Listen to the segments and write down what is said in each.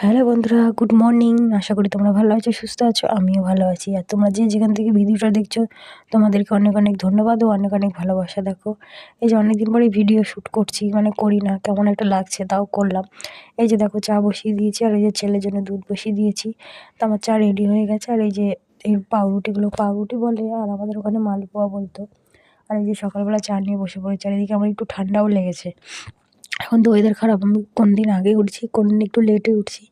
Hello বন্ধুরা, good morning. আশা করি তোমরা ভালো আছো, সুস্থ আছো, আমিও ভালো আছি। আর তোমরা যে যেখান থেকে ভিডিওটা দেখছ, তোমাদেরকে অনেক অনেক ধন্যবাদ ও অনেক অনেক ভালোবাসা, দেখো। এই যে অনেকদিন পরে ভিডিও শ্যুট করছি মানে করি না, কেমন একটা লাগছে তাও করলাম। এই যে দেখো, চা বসিয়ে দিয়েছি, আর এই যে ছেলের জন্য দুধ বসিয়ে দিয়েছি। তো আমার চা রেডি হয়ে গেছে, আর এই যে এই পাউরুটিগুলো, পাউরুটি বলে, আর আমাদের ওখানে মালপোয়া বলতো। আর এই যে সকালবেলা চা নিয়ে বসে পড়েছি, আর এদিকে আমার একটু ঠান্ডাও লেগেছে। এখন তো ওয়েদার খারাপ, আমি কোন দিন আগে উঠছি, কোন দিন একটু লেটে উঠছি।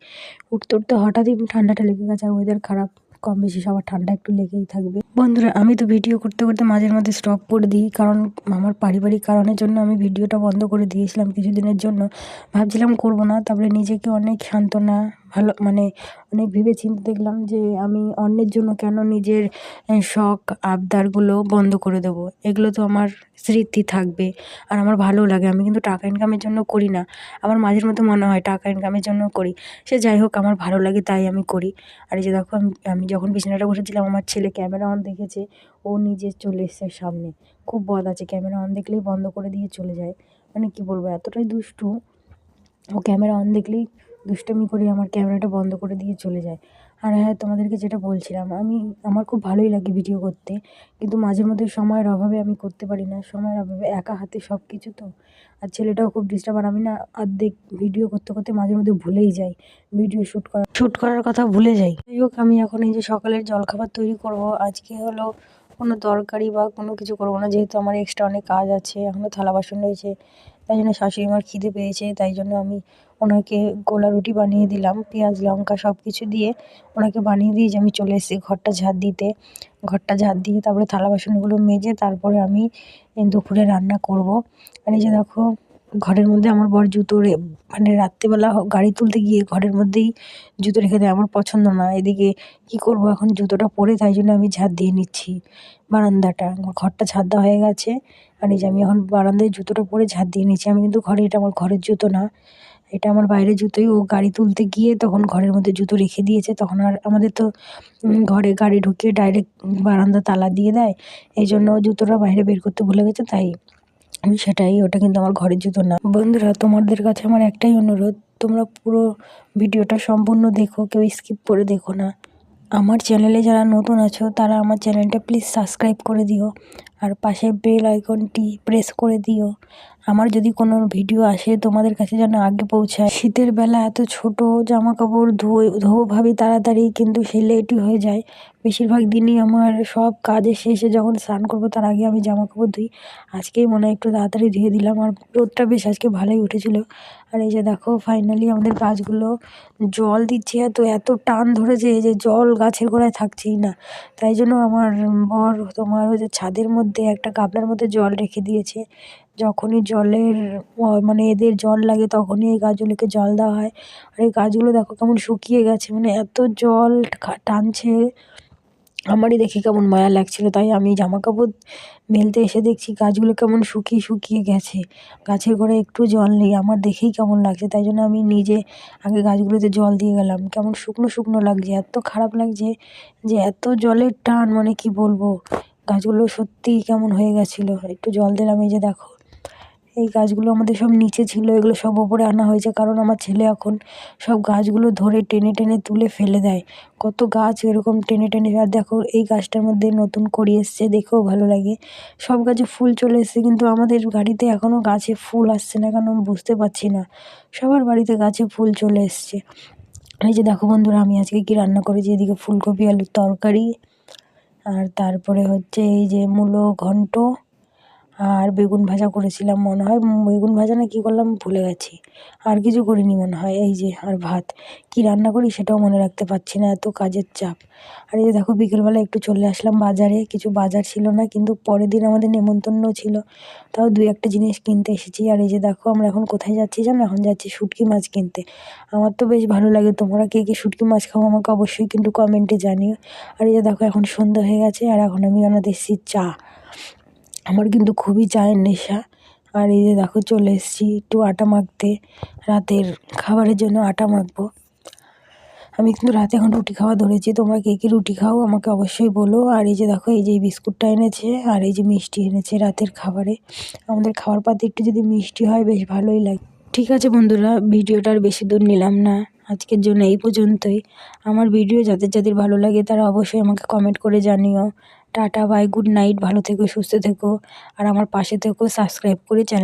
উঠতে উঠতে হঠাৎই ঠান্ডাটা লেগে গেছে আর ওয়েদার খারাপ, কম বেশি সবার ঠান্ডা একটু লেগেই থাকবে। বন্ধুরা, আমি তো ভিডিও করতে করতে মাঝের মধ্যে স্টপ করে দিই, কারণ আমার পারিবারিক কারণের জন্য আমি ভিডিওটা বন্ধ করে দিয়েছিলাম কিছুদিনের জন্য। ভাবছিলাম করব না, তারপরে নিজেকে অনেক সান্ত্বনা ভালো মানে অনেক ভেবে চিন্তে দেখলাম যে আমি অন্যের জন্য কেন নিজের শখ, আবদারগুলো বন্ধ করে দেবো। এগুলো তো আমার স্মৃতি থাকবে আর আমার ভালোও লাগে। আমি কিন্তু টাকা ইনকামের জন্য করি না। আমার মাঝের মধ্যে মনে হয় টাকা ইনকামের জন্য করি। সে যাই হোক, আমার ভালো লাগে তাই আমি করি। আর এই যে দেখো, আমি আমি যখন বিছানাটা বসেছিলাম, আমার ছেলে ক্যামেরা অন দেখেছে। ও নিজে চলে এসছে সামনে। খুব বদ আছে, ক্যামেরা অন দেখলেই বন্ধ করে দিয়ে চলে যায়। মানে কি বলব, এতটাই দুষ্টু। ও ক্যামেরা অন দেখলেই দুষ্টামি করে, আমার ক্যামেরাটা বন্ধ করে দিয়ে চলে যায়। আর হ্যাঁ তোমাদেরকে যেটা বলছিলাম, আমি, আমার খুব ভালোই লাগে ভিডিও করতে, কিন্তু মাঝে মধ্যে সময়ের অভাবে আমি করতে পারি না। সময়ের অভাবে একা হাতে সব কিছু তো। আর ছেলেটাও খুব ডিস্টার্ব আর আমি না অর্ধেক ভিডিও করতে করতে মাঝে মধ্যে ভুলেই যাই ভিডিও শ্যুট করা শ্যুট করার কথা ভুলে যাই। যাই হোক, আমি এখন এই যে সকালের জলখাবার তৈরি করব, আজকে হলো কোনো তরকারি বা কোনো কিছু করব না। যেহেতু আমার এক্সট্রা অনেক কাজ আছে এখনও থালা বাসন রয়েছে, তাই জন্য শাশুড়ি মার খিদে পেয়েছে, তাই জন্য আমি ওনাকে গোলা রুটি বানিয়ে দিলাম, পেঁয়াজ, লঙ্কা সব কিছু দিয়ে ওনাকে বানিয়ে দিয়ে যে আমি চলে এসেছি ঘরটা ঝাড় দিতে। ঘরটা ঝাড় দিয়ে তারপরে থালা বাসনগুলো মেজে তারপরে আমি দুপুরে রান্না করব। আর এই যে দেখো ঘরের মধ্যে আমার বর জুতো মানে রাত্রিবেলা গাড়ি তুলতে গিয়ে ঘরের মধ্যেই জুতো রেখে দেয়। আমার পছন্দ না। এদিকে কী করব এখন? জুতোটা পরে, তাই জন্য আমি ঝাড় দিয়ে নিচ্ছি বারান্দাটা। ঘরটা ঝাড় দেওয়া হয়ে গেছে। আর এই যে আমি এখন বারান্দায় জুতোটা পরে ঝাড় দিয়ে নিচ্ছি। আমি কিন্তু ঘরে, এটা আমার ঘরের জুতো না। এটা আমার বাইরের জুতোই। ও গাড়ি তুলতে গিয়ে তখন ঘরের মধ্যে জুতো রেখে দিয়েছে। তখন আর আমাদের তো ঘরে গাড়ি ঢুকিয়ে ডাইরেক্ট বারান্দা তালা দিয়ে দেয়। এই জন্য জুতোটা বাইরে বের করতে ভুলে গেছে, তাই আমি সেটাই, ওটা কিন্তু আমার ঘরের জুতো না। বন্ধুরা, তোমাদের কাছে আমার একটাই অনুরোধ, তোমরা পুরো ভিডিওটা সম্পূর্ণ দেখো, কেউ স্কিপ করে দেখো না। আমার চ্যানেলে যারা নতুন আছো, তারা আমার চ্যানেলটা প্লিজ সাবস্ক্রাইব করে দিও, আর পাশে বেল আইকনটি প্রেস করে দিও। আমার যদি কোনো ভিডিও আসে, তোমাদের কাছে যেন আগে পৌঁছায়। শীতের বেলা এত ছোট জামা কাপড় ধুয়ে ধোবো ভাবি তাড়াতাড়ি কিন্তু সে লেটই হয়ে যায়। বেশিরভাগ দিনই আমার সব কাজের শেষে যখন স্নান করব, তার আগে আমি জামা কাপড় ধুই। আজকেই মনে হয় একটু তাড়াতাড়ি ধুয়ে দিলাম। আর রোদটা বেশ আজকে ভালোই উঠেছিল। আর এই যে দেখো ফাইনালি আমাদের গাছগুলো জল দিচ্ছে। এত এত টান ধরেছে যে জল গাছের গোড়ায় থাকছেই না। তাই জন্য আমার বর তোমার হচ্ছে ছাদের মধ্যে, একটা গামলার মধ্যে জল রেখে দিয়েছে। যখনই জলের মানে এদের জল লাগে তখনই এই গাছগুলোকে জল দেওয়া হয়। আর এই গাছগুলো দেখো কেমন শুকিয়ে গেছে মানে এত জল টানছে। আমারই দেখে কেমন মায়া লাগছিল, তাই আমি জামা কাপড় মেলতে এসে দেখছি গাছগুলো কেমন শুকিয়ে শুকিয়ে গেছে। গাছের গোড়ায় একটু জল নেই, আমার দেখেই কেমন লাগছে, তাই জন্য আমি নিজে আগে গাছগুলোতে জল দিয়ে গেলাম। কেমন শুকনো শুকনো লাগছে, এত খারাপ লাগছে যে এত জলের টান মানে কি বলব? গাছগুলো সত্যিই কেমন হয়ে গেছিল। একটু জল দিলাম, এই যে দেখো। এই গাছগুলো আমাদের সব নিচে ছিল, এগুলো সব ওপরে আনা হয়েছে কারণ আমার ছেলে এখন সব গাছগুলো ধরে টেনে টেনে তুলে ফেলে দেয়। কত গাছ এরকম টেনে টেনে আর দেখো এই গাছটার মধ্যে নতুন করি এসছে, দেখেও ভালো লাগে। সব গাছে ফুল চলে এসছে কিন্তু আমাদের বাড়িতে এখনও গাছে ফুল আসছে না আমি বুঝতে পারছি না। সবার বাড়িতে গাছে ফুল চলে এসছে। এই যে দেখো বন্ধুরা, আমি আজকে কী রান্না করেছি? এদিকে ফুলকপি, আলুর তরকারি আর তারপরে হচ্ছে এই যে মূলো ঘন্ট আর বেগুন ভাজা করেছিলাম মনে হয়। বেগুন ভাজা না কী করলাম? ভুলে গেছি। আর কিছু করিনি মনে হয়। এই যে, আর ভাত। কী রান্না করি সেটাও মনে রাখতে পারছি না, এত কাজের চাপ। আর এই যে দেখো, বিকেলবেলা একটু চলে আসলাম বাজারে। কিছু বাজার ছিল না, কিন্তু পরের দিন আমাদের নেমন্তন্ন ছিল। তাও দু একটা জিনিস কিনতে এসেছি। আর এই যে দেখো, আমরা এখন কোথায় যাচ্ছি জানো? এখন যাচ্ছি শুটকি মাছ কিনতে। আমার তো বেশ ভালো লাগে। তোমরা কে কে শুটকি মাছ খাও আমাকে অবশ্যই কিন্তু কমেন্টে জানিও। আর এই যে দেখো, এখন সন্ধ্যা হয়ে গেছে। আর এখন আমি বানাতে এসেছি চা। আমার কিন্তু খুবই চায়ের নেশা। আর এই যে দেখো চলে এসেছি একটু আটা মাখতে। রাতের খাবারের জন্য আটা মাখবো। আমি কিন্তু রাতে এখন রুটি খাওয়া ধরেছি। তোমরা কে কে রুটি খাও আমাকে অবশ্যই বলো। আর এই যে দেখো, এই যে বিস্কুটটা এনেছে আর এই যে মিষ্টি এনেছে রাতের খাবারে। আমাদের খাবার পাতে একটু যদি মিষ্টি হয়, বেশ ভালোই লাগে। ঠিক আছে বন্ধুরা, ভিডিওটা আর বেশি দূর নিলাম না। আজকের জন্য এই পর্যন্তই। আমার ভিডিও যাদের যাদের ভালো লাগে তারা অবশ্যই আমাকে কমেন্ট করে জানিও। টাটা বাই গুড নাইট ভালো থেকো, সুস্থ থেকো। আর আমার পাশে থেকো সাবস্ক্রাইব করে চ্যানেল